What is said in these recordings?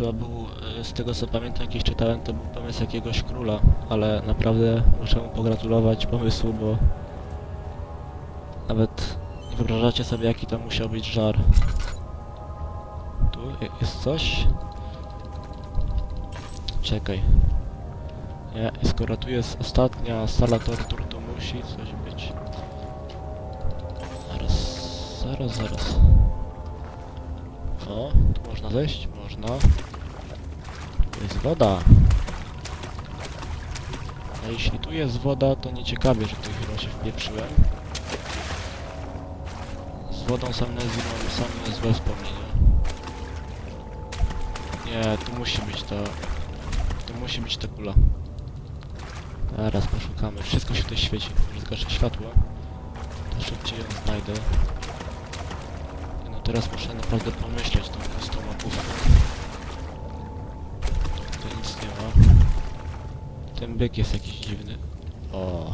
chyba był, e, z tego co pamiętam, jakiś czytałem, to był pomysł jakiegoś króla, ale naprawdę muszę mu pogratulować pomysłu, bo nawet nie wyobrażacie sobie, jaki to musiał być żar. Tu je- jest coś? Czekaj. Nie, skoro tu jest ostatnia sala tortur, to musi coś być. Zaraz, zaraz, zaraz. O, tu można zejść? Można. Tu jest woda. A jeśli tu jest woda, to nie ciekawie, że tu chyba się wpieprzyłem. Z wodą z amnezji mam same złe wspomnienia. Nie, tu musi być ta... Tu musi być ta kula. Zaraz poszukamy. Wszystko się tutaj świeci. Zgaszę światło. To szybciej ją znajdę. Teraz muszę naprawdę pomyśleć tą prostą mapówką. Tutaj nic nie ma. Ten byk jest jakiś dziwny. O.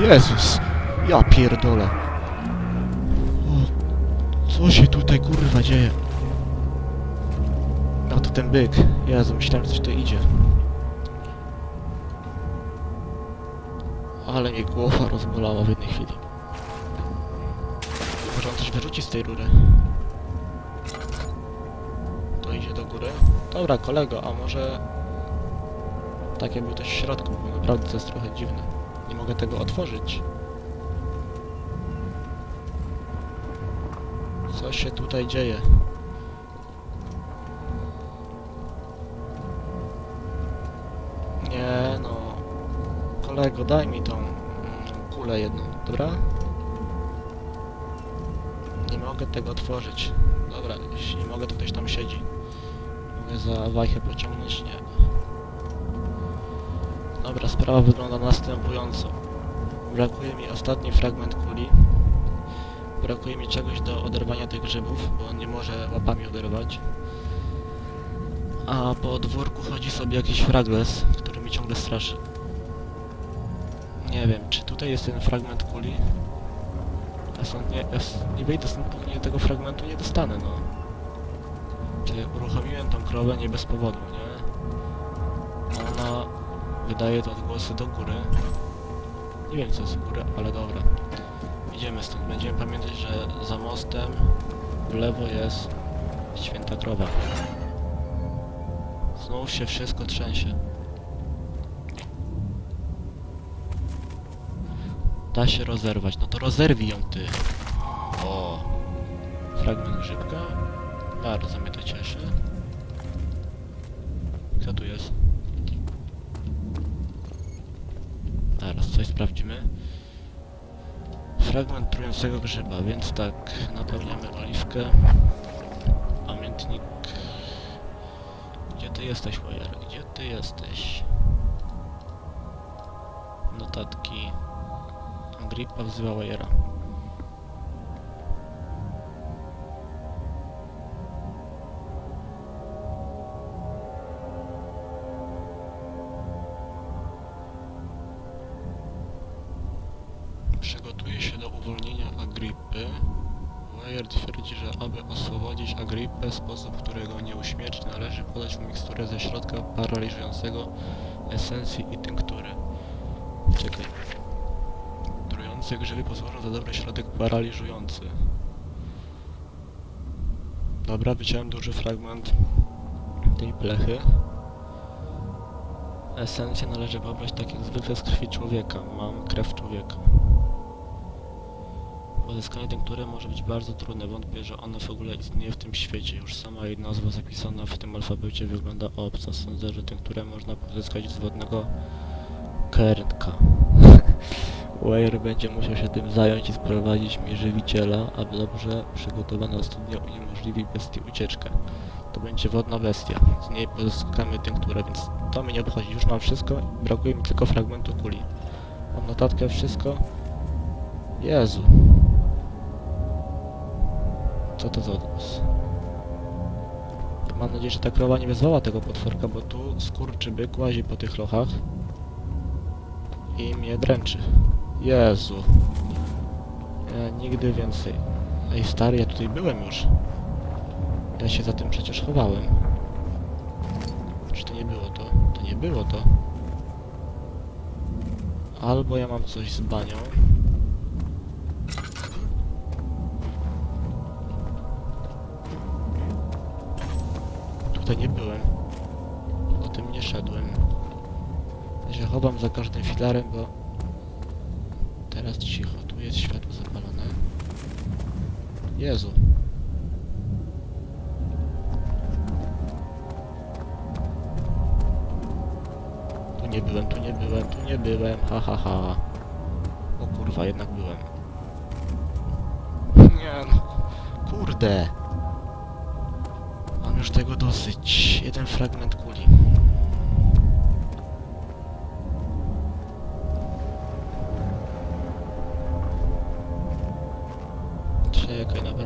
Jezus! Ja pierdolę! O, co się tutaj kurwa dzieje? No to ten byk. Jezu, myślałem, coś tu idzie. Ale mnie głowa rozbolała w jednej chwili. Coś wyrzuci z tej rury. To idzie do góry. Dobra, kolego, a może... Takie był też w środku, bo naprawdę to jest trochę dziwne. Nie mogę tego otworzyć. Co się tutaj dzieje? Nie no... Kolego, daj mi tą kulę jedną, dobra? Mogę tego otworzyć. Dobra, jeśli nie mogę, to ktoś tam siedzi. Mogę za wajchę pociągnąć? Nie. Dobra, sprawa wygląda następująco. Brakuje mi ostatni fragment kuli. Brakuje mi czegoś do oderwania tych grzybów, bo on nie może łapami oderwać. A po podwórku chodzi sobie jakiś fragles, który mi ciągle straszy. Nie wiem, czy tutaj jest ten fragment kuli? Ja stąd nie, ja nie wyjdę stąd, póki tego fragmentu nie dostanę, no. Czyli uruchomiłem tą krowę nie bez powodu, nie? Ona wydaje te odgłosy do góry. Nie wiem co jest u góry, ale dobra. Idziemy stąd. Będziemy pamiętać, że za mostem w lewo jest święta krowa. Znów się wszystko trzęsie. Da się rozerwać. No to rozerwij ją ty. O. Fragment grzybka. Bardzo mnie to cieszy. Kto tu jest? Teraz coś sprawdzimy. Fragment trującego grzyba, więc tak, napełniamy oliwkę. Pamiętnik. Gdzie ty jesteś, Wajer? Gdzie ty jesteś? Notatki. Agripa wzywa Wajera. Przygotuje się do uwolnienia Agripy. Weyer twierdzi, że aby oswobodzić Agripę, sposób, którego nie uśmierci, należy podać mu miksturę ze środka paraliżującego esencji i tynktury. Czekaj. Grzyby posłużą za dobry środek paraliżujący. Dobra, wyciąłem duży fragment tej blechy. Esencję należy pobrać tak jak zwykle z krwi człowieka. Mam krew człowieka. Pozyskanie tinktury może być bardzo trudne. Wątpię, że ona w ogóle istnieje w tym świecie. Już sama jej nazwa zapisana w tym alfabecie wygląda obco. Sądzę, że tinkturę można pozyskać z wodnego kernka. Weir będzie musiał się tym zająć i sprowadzić mi żywiciela, aby dobrze przygotowana studnia uniemożliwi bestii ucieczkę. To będzie wodna bestia. Z niej pozyskamy tinkturę, więc to mnie nie obchodzi. Już mam wszystko, brakuje mi tylko fragmentu kuli. Mam notatkę, wszystko. Jezu. Co to za odgłos? Mam nadzieję, że ta krowa nie wezwała tego potworka, bo tu skurczy byk łazi po tych lochach i mnie dręczy. Jezu. Ja nigdy więcej. Ej stary, ja tutaj byłem już. Ja się za tym przecież chowałem. Czy to nie było to? To nie było to. Albo ja mam coś z banią. Tutaj nie byłem. O tym nie szedłem. Ja się chowam za każdym filarem, bo... Teraz cicho, tu jest światło zapalone. Jezu. Tu nie byłem, tu nie byłem, tu nie byłem, ha ha ha. O kurwa, jednak byłem. Nie no, kurde. Mam już tego dosyć. Jeden fragment kuli.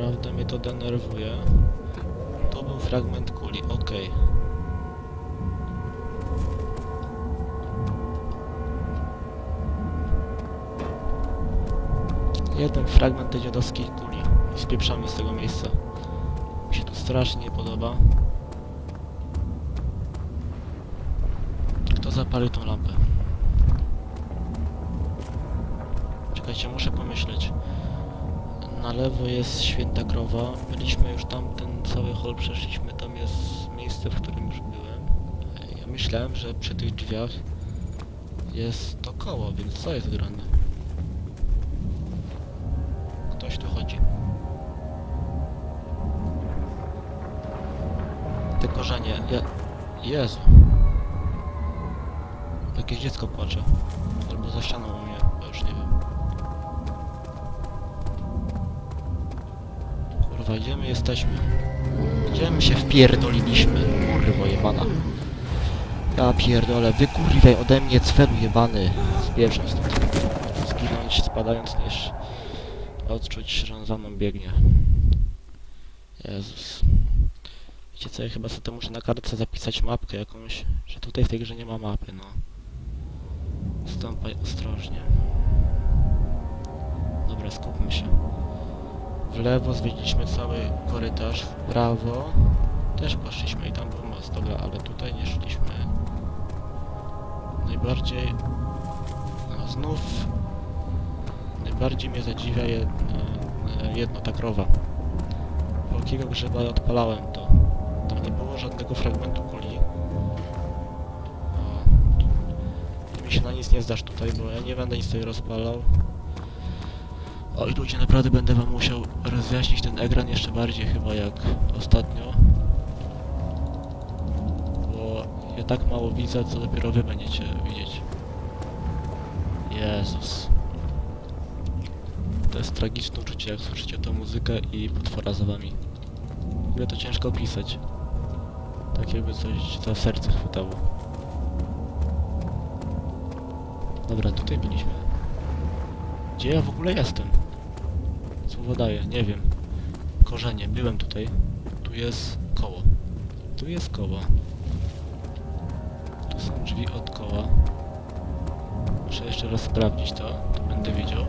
Naprawdę mnie to denerwuje. To był fragment kuli, okej. Jeden fragment tej dziadowskiej kuli i spieprzamy z tego miejsca. Mi się tu strasznie nie podoba. Kto zapalił tą lampę? Czekajcie, muszę pomyśleć. Na lewo jest święta krowa. Byliśmy już tam, ten cały hol przeszliśmy. Tam jest miejsce, w którym już byłem. E, Ja myślałem, że przy tych drzwiach jest to koło, więc co jest grane? Ktoś tu chodzi. Te korzenie, ja... Jezu. Jakieś dziecko płacze. Albo za ścianą u mnie, ja już nie wiem. Kurwa, gdzie my jesteśmy? Gdzie my się wpierdoliliśmy? Kurwa jebana. Ja pierdolę, wykurwiaj ode mnie cfelu jebany. Spieprzam stąd. Zginąć spadając niż odczuć, że za mną biegnie. Jezus. Wiecie co, ja chyba sobie to muszę na kartce zapisać mapkę jakąś, że tutaj w tej grze nie ma mapy, no. Stąpaj ostrożnie. Dobra, skupmy się. W lewo zwiedziliśmy cały korytarz, w prawo też poszliśmy i tam był most, dobra, ale tutaj nie szliśmy. Najbardziej... No znów... Najbardziej mnie zadziwia jedno, jedno ta krowa. Po jakiego grzyba odpalałem to. Tam nie było żadnego fragmentu kuli. O, tu mi się na nic nie zdasz tutaj, bo ja nie będę nic tutaj rozpalał. Oj ludzie, naprawdę będę wam musiał rozjaśnić ten ekran jeszcze bardziej chyba jak ostatnio. Bo ja tak mało widzę, co dopiero wy będziecie widzieć. Jezus. To jest tragiczne uczucie, jak słyszycie tą muzykę i potwora za wami. W ogóle to ciężko opisać. Tak jakby coś za serce chwytało. Dobra, tutaj byliśmy. Gdzie ja w ogóle jestem? Słowo nie wiem. Korzenie, byłem tutaj. Tu jest koło. Tu jest koło. Tu są drzwi od koła. Muszę jeszcze raz sprawdzić to, to będę wiedział.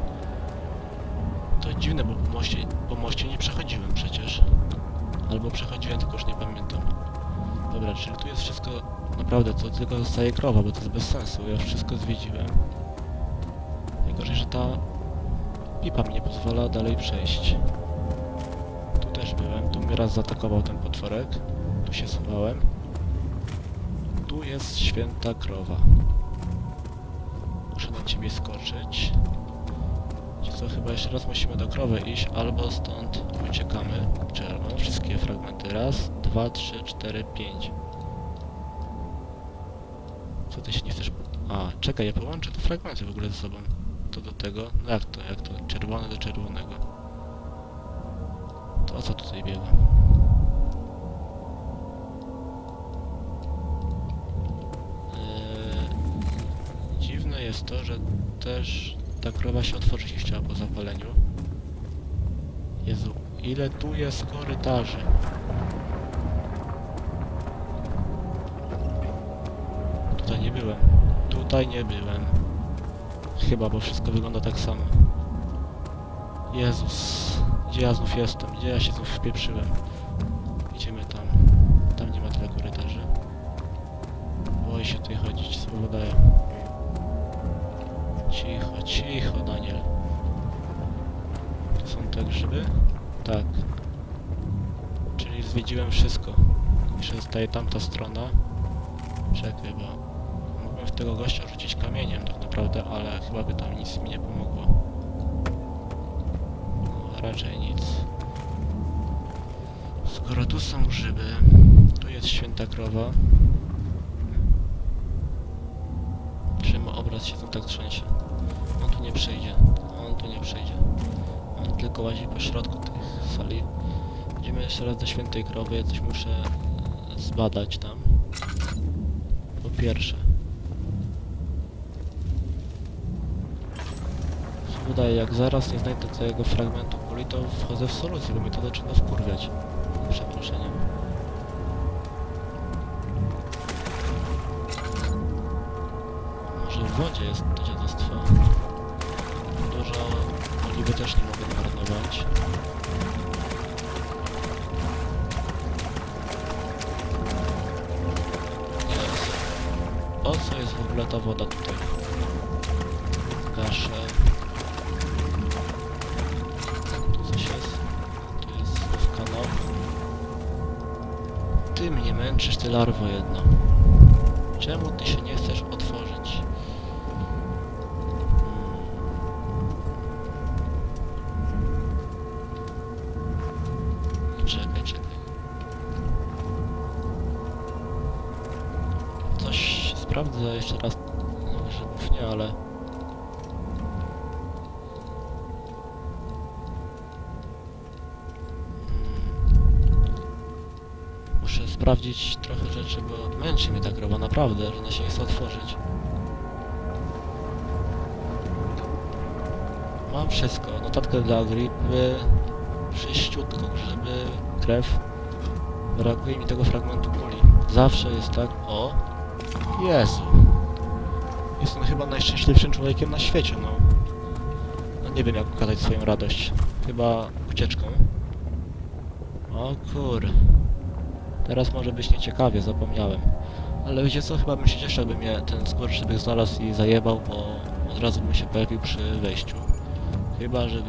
To dziwne, bo po moście, po moście nie przechodziłem przecież. Albo przechodziłem, tylko już nie pamiętam. Dobra, czyli tu jest wszystko... Naprawdę, to tylko zostaje krowa, bo to jest bez sensu. Ja już wszystko zwiedziłem. Najgorzej, że ta pipa mi nie pozwala dalej przejść. Tu też byłem, tu mnie raz zaatakował ten potworek. Tu się schowałem. Tu jest święta krowa. Muszę na ciebie skoczyć. Co, chyba jeszcze raz musimy do krowy iść, albo stąd uciekamy. Czerwone, wszystkie fragmenty. Raz, dwa, trzy, cztery, pięć. Co ty się nie chcesz... A, czekaj, ja połączę te fragmenty w ogóle ze sobą. To do tego... No jak to, jak to? Czerwone do czerwonego. To o co tutaj biega? Eee, dziwne jest to, że też ta krowa się otworzyć nie chciała po zapaleniu. Jezu, ile tu jest korytarzy? Tutaj nie byłem. Tutaj nie byłem. Chyba, bo wszystko wygląda tak samo. Jezus, gdzie ja znów jestem? Gdzie ja się znów wpieprzyłem? Idziemy ma tyle korytarzy. Boję się tutaj chodzić, słowo daję. Cicho, cicho, Daniel. To są te grzyby? Tak. Czyli zwiedziłem wszystko. Jeszcze zostaje tamta strona. Czekaj, bo... Mógłbym w tego gościa rzucić kamieniem tak naprawdę, ale chyba by tam nic mi nie pomogło. No, raczej nic. Skoro tu są grzyby, tu jest święta krowa. Czemu obraz się tam tak trzęsie? On tu nie przyjdzie. On tu nie przyjdzie. On tylko łazi po środku tych sali. Idziemy jeszcze raz do świętej krowy. Ja coś muszę zbadać tam. Po pierwsze. Wydaje, jak zaraz nie znajdę całego fragmentu kuli, to wchodzę w solucję, bo mnie to zaczyna wkurwiać. Przeproszeniem. Może w wodzie jest to dziadostwo. Dużo oliwy też nie mogę marnować. Po co jest w ogóle ta woda tutaj? Ty mnie męczysz, ty larwo jedna. Czemu ty się nie chcesz otworzyć? Hmm. Czekaj, czekaj. Coś sprawdzę jeszcze raz. Sprawdzić trochę rzeczy, bo męczy mnie ta krowa naprawdę, że ona się nie chce otworzyć. Mam wszystko. Notatkę dla gripy, sześciutko grzyby, krew. Brakuje mi tego fragmentu kuli. Zawsze jest tak. O! Jezu! Jestem chyba najszczęśliwszym człowiekiem na świecie, no. No nie wiem jak ukazać swoją radość. Chyba ucieczką. O kur... Teraz może być nieciekawie, zapomniałem. Ale wiecie co, chyba bym się cieszył, jakby mnie ten skurczybyk znalazł i zajebał, bo od razu bym się pojawił przy wejściu. Chyba, że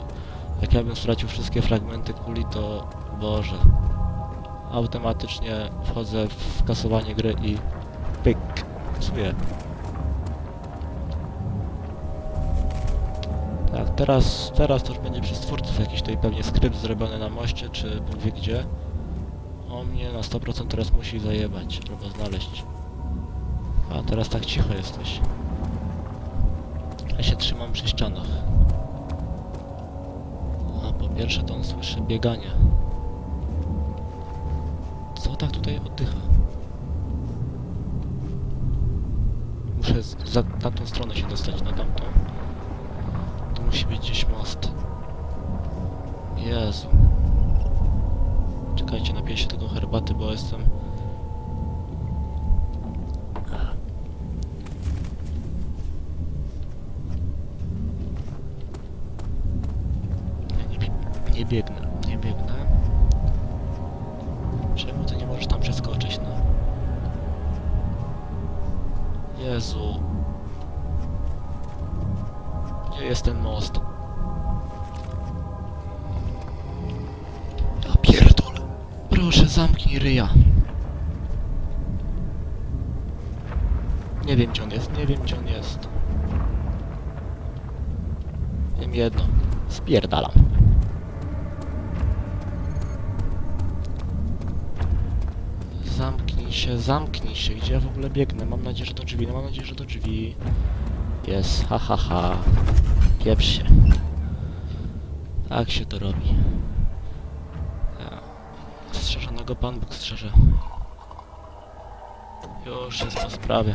jak ja bym stracił wszystkie fragmenty kuli, to Boże. Automatycznie wchodzę w kasowanie gry i pyk, kasuję. Tak, teraz, teraz to już będzie przez twórców jakiś tutaj pewnie skrypt zrobiony na moście, czy wie gdzie. On mnie na 100% teraz musi zajebać, albo znaleźć. A teraz tak cicho jesteś. Ja się trzymam przy ścianach. A po pierwsze to on słyszy bieganie. Co tak tutaj oddycha? Muszę za tamtą stronę się dostać, na tamtą. Tu musi być gdzieś most. Jezu. Czekajcie, napiję się tego herbaty, bo jestem... Nie, nie, nie biegnę, nie biegnę. Czemu ty nie możesz tam przeskoczyć, no? Jezu. Gdzie jest ten most? Proszę, zamknij ryja. Nie wiem gdzie on jest, nie wiem gdzie on jest. Wiem jedno. Spierdalam. Zamknij się, zamknij się. Gdzie ja w ogóle biegnę? Mam nadzieję, że do drzwi. No mam nadzieję, że do drzwi. Jest, ha ha ha. Pieprz się. Tak się to robi. Strzeżonego Pan Bóg strzeże. Już jest po sprawie.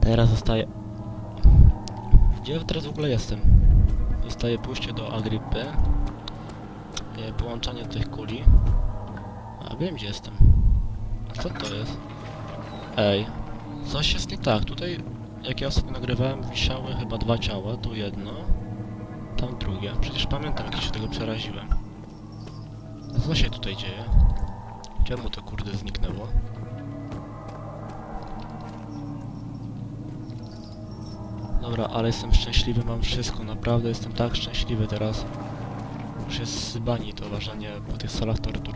Teraz zostaje... Gdzie teraz w ogóle jestem? Zostaje pójście do Agripy. E, Połączenie tych kuli. A wiem gdzie jestem. A co to jest? Ej, coś jest nie tak. Tutaj, jak ja ostatnio nagrywałem, wisiały chyba dwa ciała. Tu jedno, tam drugie. Przecież pamiętam, jak się tego przeraziłem. Co się tutaj dzieje? Czemu to kurde zniknęło? Dobra, ale jestem szczęśliwy, mam wszystko, naprawdę jestem tak szczęśliwy teraz. Już jest z bani to ważenie po tych salach tortur.